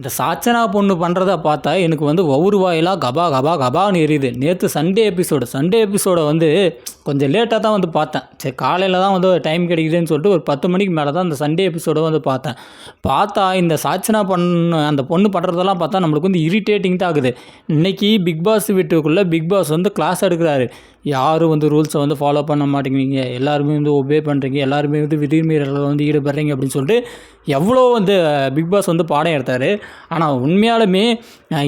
இந்த சாச்சனா பொண்ணு பண்ணுறத பார்த்தா எனக்கு வந்து ஒவ்வொரு வாயிலாக கபா கபா கபான்னு எரியுது. நேற்று சண்டே எபிசோடு சண்டே எபிசோடை வந்து கொஞ்சம் லேட்டாக தான் வந்து பார்த்தேன். சரி காலையில் தான் வந்து டைம் கிடைக்குதுன்னு சொல்லிட்டு ஒரு பத்து மணிக்கு மேலே தான் அந்த சண்டே எபிசோடை வந்து பார்த்தேன். பார்த்தா இந்த சாச்சனா பண்ண அந்த பொண்ணு பண்ணுறதெல்லாம் பார்த்தா நம்மளுக்கு வந்து இரிட்டேட்டிங் தான் ஆகுது. இன்றைக்கி பிக் பாஸ் வீட்டுக்குள்ளே பிக் பாஸ் வந்து கிளாஸ் எடுக்கிறாரு. யாரும் வந்து ரூல்ஸை வந்து ஃபாலோ பண்ண மாட்டேங்கிறீங்க? எல்லாருமே வந்து ஒபே பண்ணுறீங்க எல்லாருமே வந்து விதிமீறல்கள் வந்து ஈடுபடுறீங்க அப்படின்னு சொல்லிட்டு எவ்வளோ வந்து பிக் பாஸ் வந்து பாடம் எடுத்தார். ஆனால் உண்மையாலுமே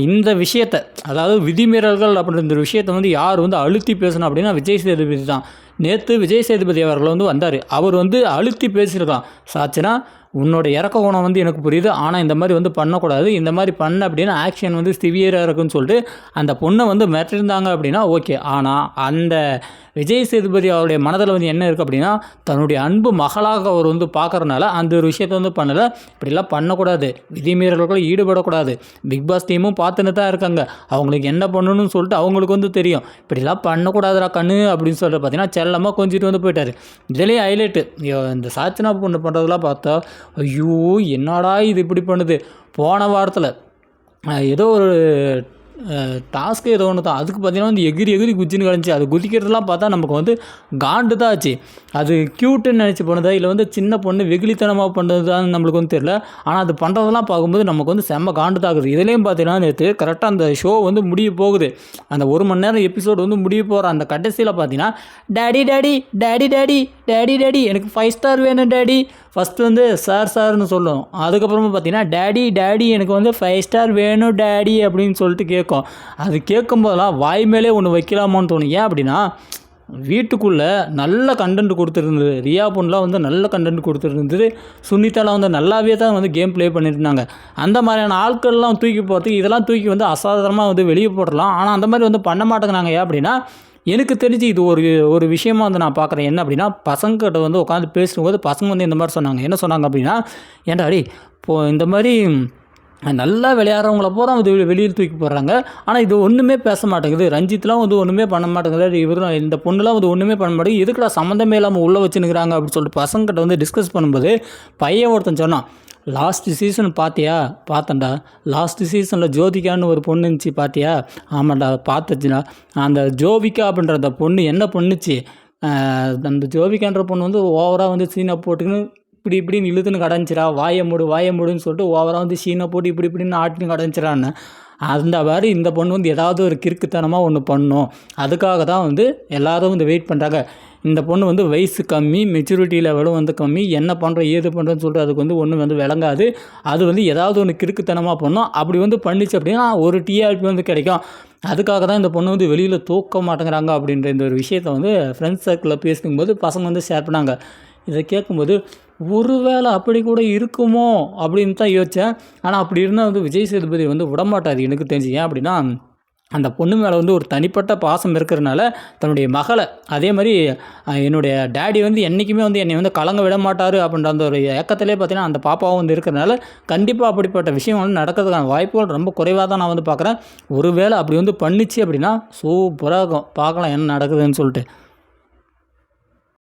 இந்த விஷயத்தை அதாவது விதிமீறல்கள் அப்படின்ற விஷயத்தை வந்து யார் வந்து அழுத்தி பேசணும் அப்படின்னா விஜய் சேதுபதி தான். நேற்று விஜய் சேதுபதி அவர்கள் வந்து வந்தார். அவர் வந்து அழுத்தி பேசியிருக்கலாம் சாச்சுனா உன்னோட இறக்க குணம் வந்து எனக்கு புரியுது. ஆனால் இந்த மாதிரி வந்து பண்ணக்கூடாது. இந்த மாதிரி பண்ண அப்படின்னா ஆக்ஷன் வந்து சிவியராக இருக்குன்னு சொல்லிட்டு அந்த பொண்ணை வந்து மிரட்டிருந்தாங்க அப்படின்னா ஓகே ஆனால் அந்த விஜய் சேதுபதி அவருடைய மனதில் வந்து என்ன இருக்குது அப்படின்னா தன்னுடைய அன்பு மகளாக அவர் வந்து பார்க்குறனால அந்த ஒரு விஷயத்தை வந்து பண்ணலை. இப்படிலாம் பண்ணக்கூடாது. விதிமீறல்கள் ஈடுபடக்கூடாது. பிக் பாஸ் டீமும் பார்த்துன்னு தான் இருக்காங்க. அவங்களுக்கு என்ன பண்ணணும்னு சொல்லிட்டு அவங்களுக்கு வந்து தெரியும். இப்படிலாம் பண்ணக்கூடாதுடா கண்ணு அப்படின்னு சொல்லிட்டு பார்த்தீங்கன்னா செல்லமாக கொஞ்சிட்டு வந்து போயிட்டார். இதுலேயே ஹைலைட்டு இந்த சாச்சனா பொண்ணு பண்ணுறதெல்லாம் பார்த்தா ஐயோ என்னடா இது இப்படி பண்ணுது? போன வாரத்தில் ஏதோ ஒரு டாஸ்க்கு ஏதோ ஒன்று தான். அதுக்கு பார்த்தீங்கன்னா வந்து எகிரி எகிரி குச்சின்னு கிடந்துச்சு. அது குதிக்கிறதுலாம் பார்த்தா நமக்கு வந்து காண்டு தான் ஆச்சு. அது க்யூட்டுன்னு நினச்சி போனதா இல்லை வந்து சின்ன பொண்ணு வெகுளித்தனமாக பண்ணுறதுதான் நம்மளுக்கு வந்து தெரில ஆனால் அது பண்ணுறதெல்லாம் பார்க்கும்போது நமக்கு வந்து செம்ம காண்டு தான் ஆகுது. இதுலேயும் பார்த்தீங்கன்னா நேற்று கரெக்டாக அந்த ஷோ வந்து முடிய போகுது. அந்த ஒரு மணி நேரம் எபிசோடு வந்து முடிய போகிற அந்த கடைசியில் பார்த்தீங்கன்னா daddy daddy daddy daddy daddy daddy எனக்கு ஃபைவ் ஸ்டார் வேணும் டேடி ஃபஸ்ட்டு வந்து சார் சார்னு சொல்லும். அதுக்கப்புறமா பார்த்தீங்கன்னா டேடி டேடி எனக்கு வந்து ஃபைவ் ஸ்டார் வேணும் டேடி அப்படின்னு சொல்லிட்டு கேட்கும். அது கேட்கும்போதெல்லாம் வாய் மேலே ஒன்று வைக்கலாமான்னு தோணும். ஏன் அப்படின்னா வீட்டுக்குள்ளே நல்ல கண்டென்ட் கொடுத்துருந்தது. ரியா பொண்ணுலாம் வந்து நல்ல கண்டென்ட் கொடுத்துருந்தது. சுனிதாலாம் வந்து நல்லாவே தான் வந்து கேம் ப்ளே பண்ணியிருந்தாங்க அந்த மாதிரியான ஆட்கள்லாம் தூக்கி போகிறதுக்கு இதெல்லாம் தூக்கி வந்து அசாதாரணமாக வந்து வெளியே போடலாம் ஆனால் அந்த மாதிரி வந்து பண்ண மாட்டேங்கிறாங்க. ஏன் அப்படின்னா எனக்கு தெரிஞ்சு இது ஒரு ஒரு விஷயமா வந்து நான் பார்க்குறேன். என்ன அப்படின்னா பசங்கிட்ட வந்து உட்காந்து பேசும்போது பசங்க வந்து இந்த மாதிரி சொன்னாங்க. என்ன சொன்னாங்க அப்படின்னா ஏன்டா அடி இப்போ இந்த மாதிரி நல்லா விளையாடுறவங்கள பூரா வந்து வெளியில் தூக்கி போடுறாங்க. ஆனால் இது ஒன்றுமே பேச மாட்டேங்குது. ரஞ்சித்லாம் வந்து ஒன்றுமே பண்ண மாட்டேங்குது. இவரும் இந்த பொண்ணுலாம் வந்து ஒன்றுமே பண்ண மாட்டேங்குது. எதுக்குடா சம்மந்தமே இல்லாமல் உள்ளே வச்சுனுக்குறாங்க அப்படின்னு சொல்லிட்டு பசங்கிட்ட வந்து டிஸ்கஸ் பண்ணும்போது பையன் ஒருத்தன் சொன்னான் லாஸ்ட் சீசன் பார்த்தியா பார்த்தேன்டா. லாஸ்ட் சீசனில் ஜோதிகான்னு ஒரு பொண்ணு இருந்துச்சு பார்த்தியா ஆமாண்டா பார்த்துச்சுடா. அந்த ஜோவிகா அப்படின்ற அந்த பொண்ணு என்ன பண்ணுச்சு? அந்த ஜோவிகான்ற பொண்ணு வந்து ஓவராக வந்து சீனை போட்டுக்கின்னு இப்படி இப்படின்னு இழுத்துன்னு கடஞ்சிரா வாயை மூடு வாயை மூடுன்னு சொல்லிட்டு ஓவராக வந்து சீனை போட்டு இப்படி இப்படின்னு ஆட்டின்னு கடஞ்சிரான்னு அந்த மாதிரி இந்த பொண்ணு வந்து ஏதாவது ஒரு கிறுக்குத்தனமாக ஒன்று பண்ணும். அதுக்காக தான் வந்து எல்லாரும் வந்து வெயிட் பண்ணுறாங்க இந்த பொண்ணு வந்து வயசு கம்மி மெச்சூரிட்டி லெவலும் வந்து கம்மி. என்ன பண்ணுறோம் ஏது பண்ணுறோன்னு சொல்லிட்டு அதுக்கு வந்து ஒன்றும் வந்து விளங்காது. அது வந்து ஏதாவது ஒன்று கிறுக்குத்தனமாக பண்ணும். அப்படி வந்து பண்ணிச்சு அப்படின்னா ஒரு டிஆர்பி வந்து கிடைக்கும். அதுக்காக தான் இந்த பொண்ணு வந்து வெளியில் தூக்க மாட்டேங்கிறாங்க அப்படின்ற இந்த ஒரு விஷயத்த வந்து ஃப்ரெண்ட்ஸ் சர்க்கிளில் பேசும்போது பசங்க வந்து ஷேர் பண்ணாங்க. இதை கேட்கும்போது ஒருவேளை அப்படி கூட இருக்குமோ அப்படின்னு தான் யோசித்தேன் ஆனால் அப்படி இருந்தால் வந்து விஜய் சேதுபதி வந்து விடமாட்டாது எனக்கு தெரிஞ்சு ஏன் அப்படின்னா அந்த பொண்ணு மேலே வந்து ஒரு தனிப்பட்ட பாசம் இருக்கிறனால தன்னுடைய மகளை அதே மாதிரி என்னுடைய டேடி வந்து என்றைக்குமே வந்து என்னை வந்து கலங்க விட மாட்டார் அப்படின்ற அந்த ஒரு ஏக்கத்திலே பார்த்தீங்கன்னா அந்த பாப்பாவும் வந்து இருக்கிறனால கண்டிப்பாக அப்படிப்பட்ட விஷயம் வந்து நடக்கிறதுக்கான வாய்ப்புகள் ரொம்ப குறைவாக தான் நான் வந்து பார்க்குறேன் ஒருவேளை அப்படி வந்து பண்ணிச்சு அப்படின்னா சூப்பராக இருக்கும். பார்க்கலாம் என்ன நடக்குதுன்னு சொல்லிட்டு.